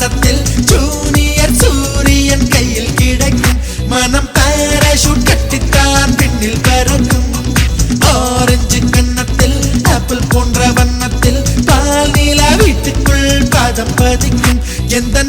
மாசத்தில் ஜூனியர் சூரியன் கையில் கிடைக்கும் மனம் பேராஷூட் கட்டித்தான் பின்னில் பறக்கும். ஆரஞ்சு கன்னத்தில் ஆப்பிள் போன்ற வண்ணத்தில் பால் நீலா வீட்டுக்குள் பாதம் பதிக்கும். எந்த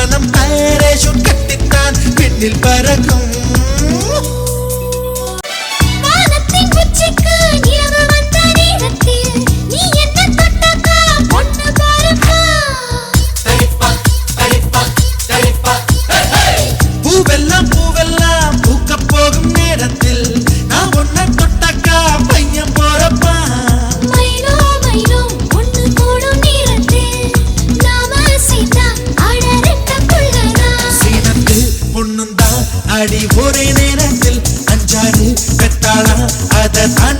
விமானம் பாராசூட் கட்டித்தான் பெண்ணில் பறக்கும். that. And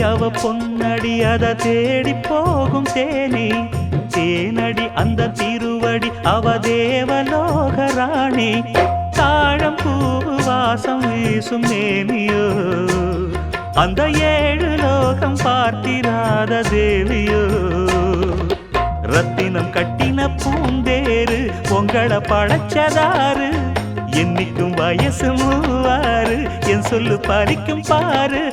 அவ பொன்னடி அத தேடி போகும் தேனி. தேனடி அந்த திருவடி அவ தேவலோக ராணி. தாழம் பூவு வாசம் வீசும் நேமியோ அந்த ஏழு லோகம் பார்த்திராத தேவியோ. ரத்தினம் கட்டின பூந்தேரு பொங்கல பழச்சதாறு. என்னைக்கும் வயசு மூவாறு என் சொல்லு பறிக்கும் பாரு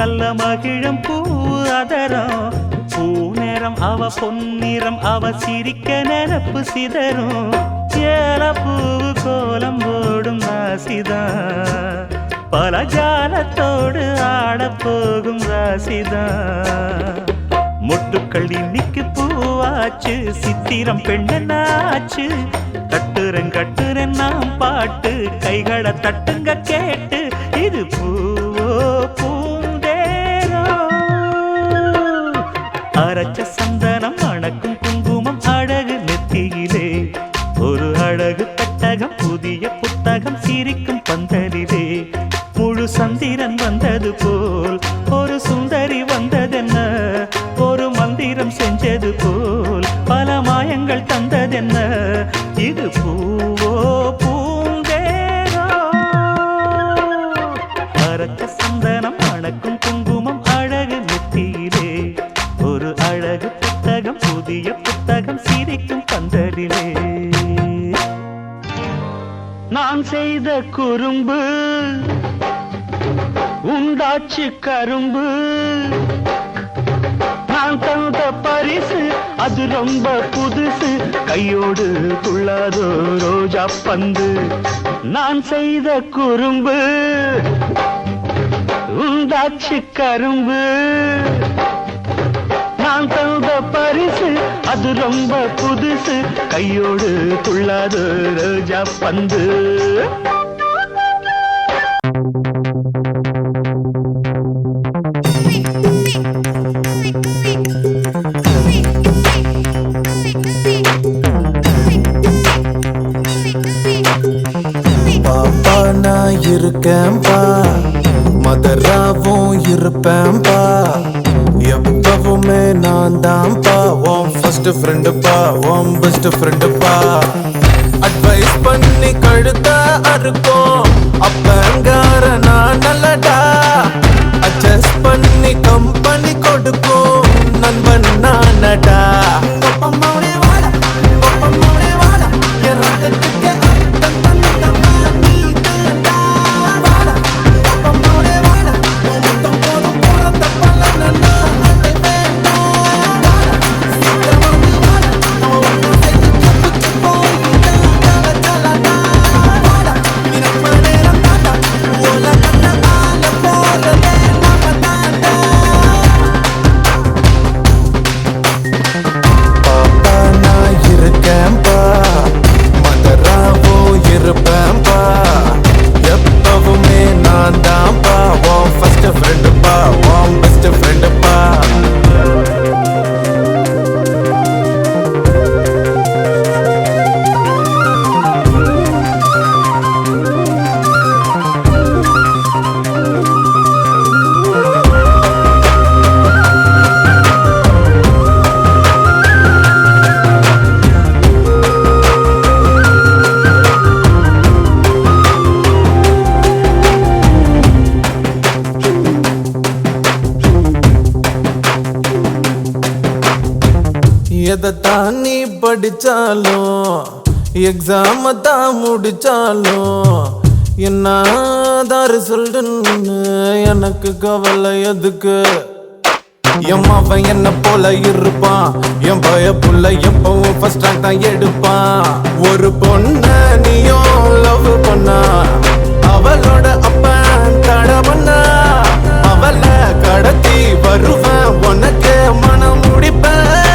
நல்ல மகிழம் பூ அதரம். பூ பூநேரம் அவ பொன்னிறம் அவ சிரிக்க நிரப்பு சிதறும். ஏல பூவு கோலம் ஓடும் ராசிதான். பல ஜாலத்தோடு ஆடப் போகும் ராசிதான். மொட்டுக்கள் இன்னைக்கு பூவாச்சு சித்திரம் பெண்ணாச்சு கட்டுரன் கட்டுரன் நாம் பாட்டு. கைகளை தட்டுங்க கேட்டு. இது பூ புத்தகம் பந்தலிலே. முழு சந்திரன் வந்தது போல் ஒரு சுந்தரி வந்ததென்ன? ஒரு மந்திரம் செஞ்சது போல் பல மாயங்கள் தந்ததென்ன? இது போல் கரும்பு. நான் தந்த பரிசு அது ரொம்ப புதுசு. கையோடு துள்ளாதோ ரோஜா பந்து. நான் செய்த குறும்பு. உந்தாச்சு கரும்பு. நான் தந்த பரிசு அது ரொம்ப புதுசு. கையோடு துள்ளாதோ ரோஜா பந்து. இருக்கேன்பா மதராவும் இருப்பேன்பா. எப்பவுமே நான் தான்ப்பா ஓம் ஃபர்ஸ்ட் ஃப்ரெண்டுப்பா ஓம் பெஸ்ட் ஃப்ரெண்டுப்பா அட்வைஸ் பண்ணி கழுத்த அறுக்கும் அப்பங்கார நான் நல்லடா. அட்ஜஸ்ட் பண்ணி கம்பெனி கொடுக்கும் படித்தாலும் எக்ஸாமை தான் முடித்தாலும் என்னாதாரு சொல்லுன்னு எனக்கு கவலை எதுக்கு? என் மாவன் என்ன போல இருப்பான் என் பய புள்ள எப்பவும் ஃபர்ஸ்ட் தான் எடுப்பான். ஒரு பொண்ண நீயும் லவ் பண்ணா அவளோட அப்ப தட பண்ணா. அவளை கடத்தி வருவேன் உனக்கு மனம் முடிப்பேன்.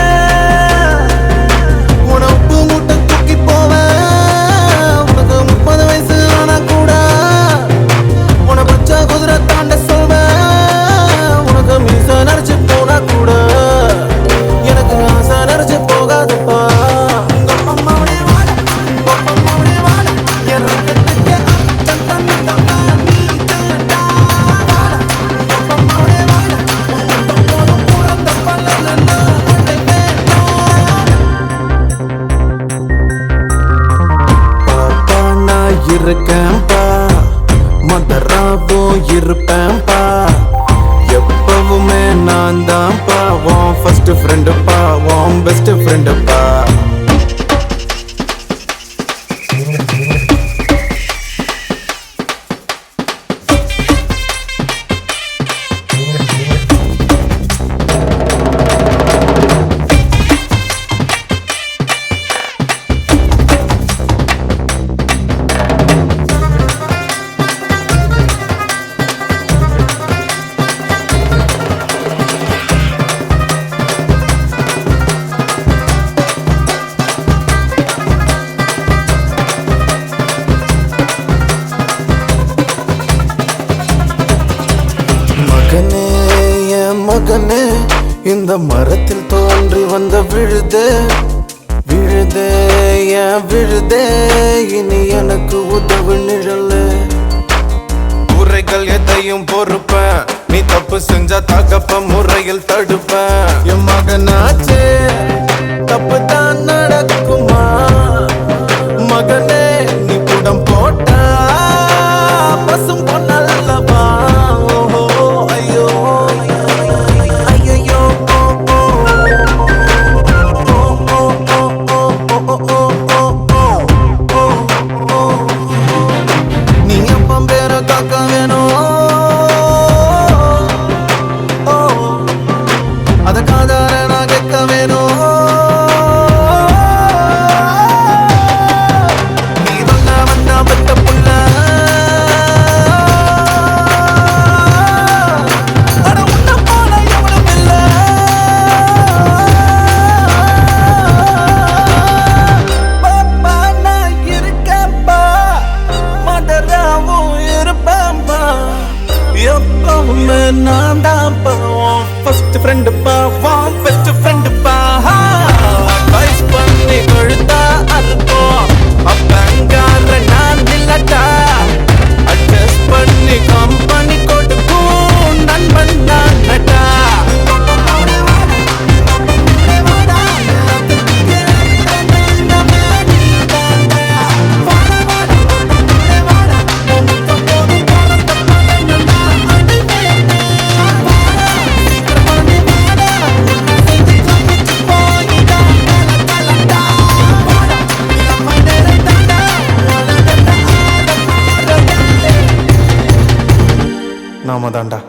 மகனே இந்த மரத்தில் தோன்றி வந்த விழுதே விழுதே என் விழுதே இனி எனக்கு உதவு நிழலு. உரைகள் எதையும் பொறுப்பேன் நீ தப்பு செஞ்சா தகப்ப முறையில் தடுப்பேன். என் மகனாச்சே தப்பு நான் தான் பாவம். ஃபர்ஸ்ட் ஃப்ரெண்டு பாவம் பெஸ்ட் ஃப்ரெண்டு பாவம். സമാധാനടാ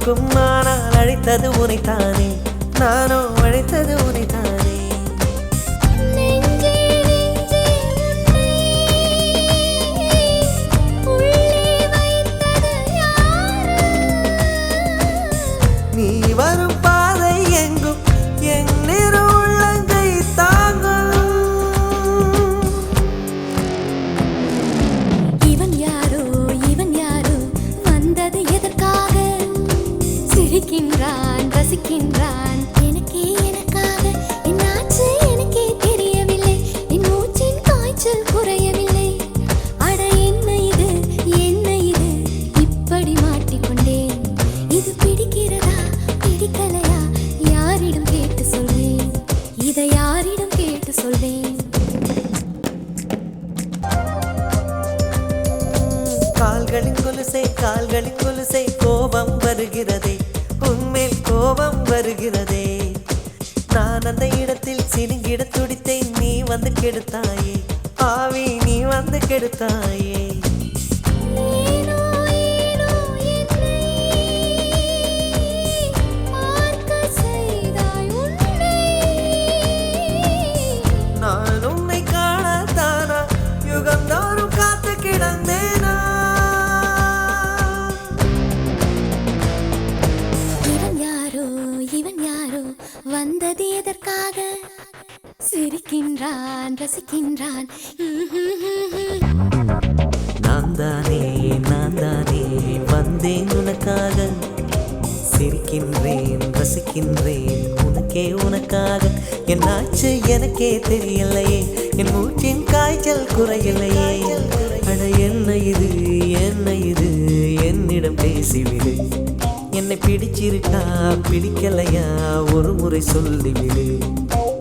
பார்க்கும் ஆனால் அழைத்தது உனைத்தானே. நானோ அழைத்தது உனைத்தானே. நீ வரும் கால்களின் கொலுசை கால்களின் கொலுசை கோபம் வருகிறதே. உன்மேல் கோபம் வருகிறதே. நான் அந்த இடத்தில் சினுங்கிட துடித்தை நீ வந்து கெடுத்தாயே. ஆவி நீ வந்து கெடுத்தாயே. சிரிக்கின்றான் ரசிக்கின்றான். நான் தானே நான் தானே வந்தேன் உனக்காக. சிரிக்கின்றேன் ரசிக்கின்றேன் உனக்கே உனக்காக. என்னாச்சு எனக்கே தெரியலையே என் மூச்சின் காய்ச்சல் குறையலையே. அட என்ன இது என்ன இது என்னிடம் பேசிவிடு. என்னை பிடிச்சிருக்கா பிடிக்கலையா ஒரு முறை சொல்லிவிடு.